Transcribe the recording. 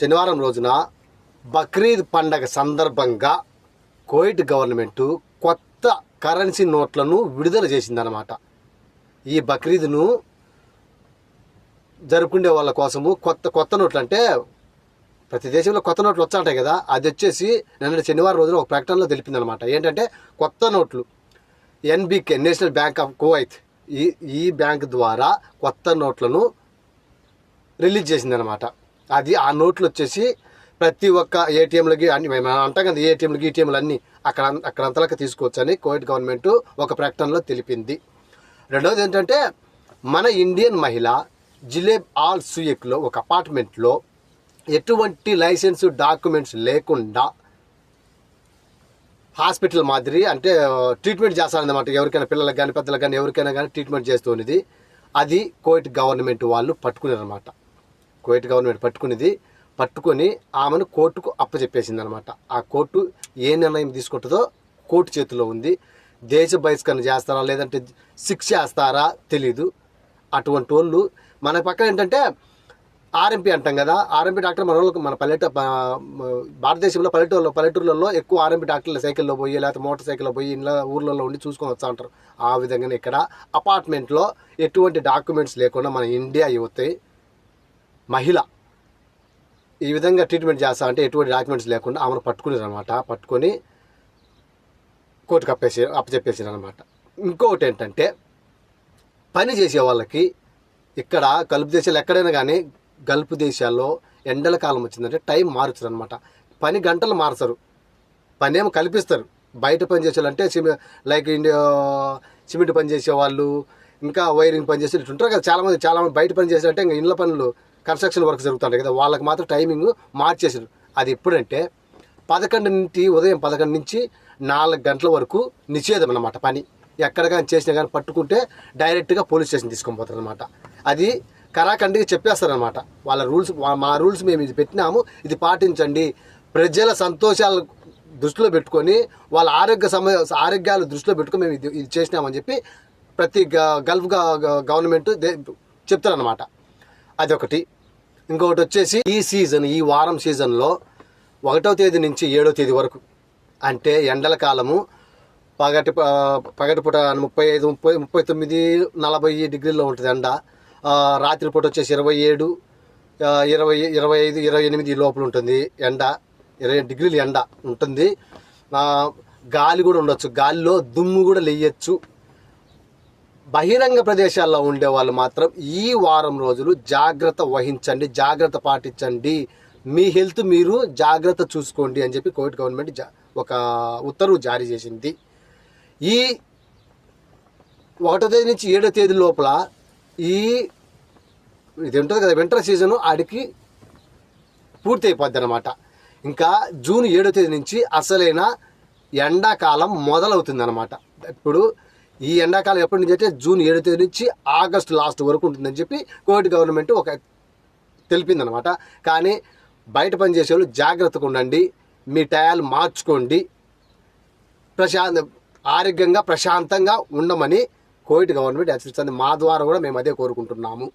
శనివారం రోజున బక్రీద్ పండగ సందర్భంగా కోయిట్ గవర్నమెంటు కొత్త కరెన్సీ నోట్లను విడుదల చేసిందనమాట ఈ బక్రీద్ను జరుపుకునే వాళ్ళ కోసము కొత్త కొత్త నోట్లు అంటే ప్రతి దేశంలో కొత్త నోట్లు వచ్చాంటాయి కదా అది వచ్చేసి నిన్న శనివారం రోజున ఒక ప్రకటనలో తెలిపిందనమాట ఏంటంటే కొత్త నోట్లు NBK National Bank of Kuwait ఈ ఈ బ్యాంక్ ద్వారా కొత్త నోట్లను రిలీజ్ చేసిందనమాట అది ఆ నోట్లు వచ్చేసి ప్రతి ఒక్క ఏటీఎంలకి అన్ని మేము అంటాం కదా ఏటీఎంలకి ఈటీఎంలు అన్ని అక్కడ అక్కడంతలకు తీసుకోవచ్చని కోవిడ్ గవర్నమెంట్ ఒక ప్రకటనలో తెలిపింది. రెండవది ఏంటంటే మన ఇండియన్ మహిళ జిలేబ్ ఆల్ సుయక్లో ఒక అపార్ట్మెంట్లో ఎటువంటి లైసెన్స్ డాక్యుమెంట్స్ లేకుండా హాస్పిటల్ మాదిరి అంటే ట్రీట్మెంట్ చేస్తారన్నమాట. ఎవరికైనా పిల్లలకు కానీ పెద్దలకు కానీ ఎవరికైనా కానీ ట్రీట్మెంట్ చేస్తున్నది అది కోవిట్ గవర్నమెంట్ వాళ్ళు పట్టుకున్నారనమాట కువైట్ గవర్నమెంట్ పట్టుకునేది పట్టుకొని ఆమెను కోర్టుకు అప్పచెప్పేసింది అనమాట ఆ కోర్టు ఏ నిర్ణయం తీసుకుంటుందో కోర్టు చేతిలో ఉంది. దేశ బహిష్కరణ చేస్తారా లేదంటే శిక్ష చేస్తారా తెలీదు. అటువంటి వాళ్ళు మన పక్కన ఏంటంటే ఆర్ఎంపీ అంటాం కదా ఆర్ఎంపీ డాక్టర్ మన వాళ్ళకి మన పల్లెట భారతదేశంలో పల్లెటూరులో పల్లెటూర్లలో ఎక్కువ ఆర్ఎంపీ డాక్టర్లు సైకిల్లో పోయి లేకపోతే మోటార్ సైకిల్లో పోయి ఇంట్లో ఊర్లలో ఉండి చూసుకొని వస్తూ ఉంటారు. ఆ విధంగానే ఇక్కడ అపార్ట్మెంట్లో ఎటువంటి డాక్యుమెంట్స్ లేకుండా మన ఇండియా యువత మహిళ ఈ విధంగా ట్రీట్మెంట్ చేస్తా అంటే ఎటువంటి డాక్యుమెంట్స్ లేకుండా ఆమెను పట్టుకునేది అనమాట పట్టుకొని కోర్టుకు అప్పేసి అప్పచెప్పేసారు అనమాట ఇంకొకటి ఏంటంటే పని చేసే వాళ్ళకి ఇక్కడ గల్ఫ్ దేశాలు ఎక్కడైనా కానీ గల్ఫ్ దేశాల్లో ఎండల కాలం వచ్చిందంటే టైం మారుస్తారు అనమాట పని గంటలు మారుతారు. పని ఏమో కల్పిస్తారు. బయట పని చేసే అంటే సిమె లైక్ ఇండియా సిమెంట్ పని చేసేవాళ్ళు ఇంకా వైరింగ్ పని చేసే ఇట్లా ఉంటారు కదా చాలామంది చాలామంది బయట పని చేసేటంటే ఇంకా ఇళ్ళ పనులు కన్స్ట్రక్షన్ వర్క్ జరుగుతుంటాయి కదా వాళ్ళకి మాత్రం టైమింగ్ మార్చేసారు అది ఎప్పుడంటే పదకొండు నుండి ఉదయం పదకొండు నుంచి నాలుగు గంటల వరకు నిషేధం అన్నమాట పని. ఎక్కడ కానీ చేసినా కానీ పట్టుకుంటే డైరెక్ట్గా పోలీస్ స్టేషన్ తీసుకొని పోతారు అనమాట అది కరాఖండిగా చెప్పేస్తారనమాట వాళ్ళ రూల్స్ మా రూల్స్ మేము ఇది పెట్టినాము ఇది పాటించండి. ప్రజల సంతోషాలు దృష్టిలో పెట్టుకొని వాళ్ళ ఆరోగ్య సమ ఆరోగ్యాలు దృష్టిలో పెట్టుకొని మేము ఇది ఇది చేసినామని చెప్పి ప్రతి గ- గల్ఫ్ గవర్నమెంట్ దే- చెప్తారనమాట అదొకటి. ఇంకొకటి వచ్చేసి ఈ సీజన్ ఈ వారం సీజన్లో ఒకటో తేదీ నుంచి ఏడో తేదీ వరకు. అంటే ఎండల కాలము పగటి పగటిపూట ముప్పై ఐదు ముప్పై ముప్పై తొమ్మిది నలభై డిగ్రీల్లో ఉంటుంది ఎండ. రాత్రిపూట వచ్చేసి ఇరవై ఏడు ఇరవై ఇరవై ఐదు ఇరవై ఎనిమిది లోపల ఉంటుంది ఎండ. ఇరవై డిగ్రీలు ఎండ ఉంటుంది. గాలి కూడా ఉండొచ్చు. గాలిలో దుమ్ము కూడా లేయచ్చు. బహిరంగ ప్రదేశాల్లో ఉండే వాళ్ళు మాత్రం ఈ వారం రోజులు జాగ్రత్త వహించండి జాగ్రత్త పాటించండి. మీ హెల్త్ మీరు జాగ్రత్త చూసుకోండి అని చెప్పి కోవిడ్ గవర్నమెంట్ జా- ఒక ఉత్తర్వు జారీ చేసింది. ఈ ఒకటో తేదీ నుంచి ఏడో తేదీ లోపల ఈ ఇది ఉంటుంది కదా వింటర్ సీజను ఆడికి పూర్తి అయిపోద్ది అనమాట ఇంకా జూన్ ఏడో తేదీ నుంచి అసలైన ఎండాకాలం మొదలవుతుంది అనమాట ఇప్పుడు ఈ ఎండాకాలం ఎప్పటి నుంచి అయితే జూన్ ఏడో తేదీ నుంచి ఆగస్టు లాస్ట్ వరకు ఉంటుందని చెప్పి కోవిడ్ గవర్నమెంట్ ఒక తెలిపిందనమాట. కానీ బయట పనిచేసే వాళ్ళు జాగ్రత్తగా ఉండండి మీ టయాలు మార్చుకోండి ప్రశాంత ఆరోగ్యంగా ప్రశాంతంగా ఉండమని కోవిడ్ గవర్నమెంట్ హెచ్చరిస్తుంది. మా ద్వారా కూడా మేము అదే కోరుకుంటున్నాము.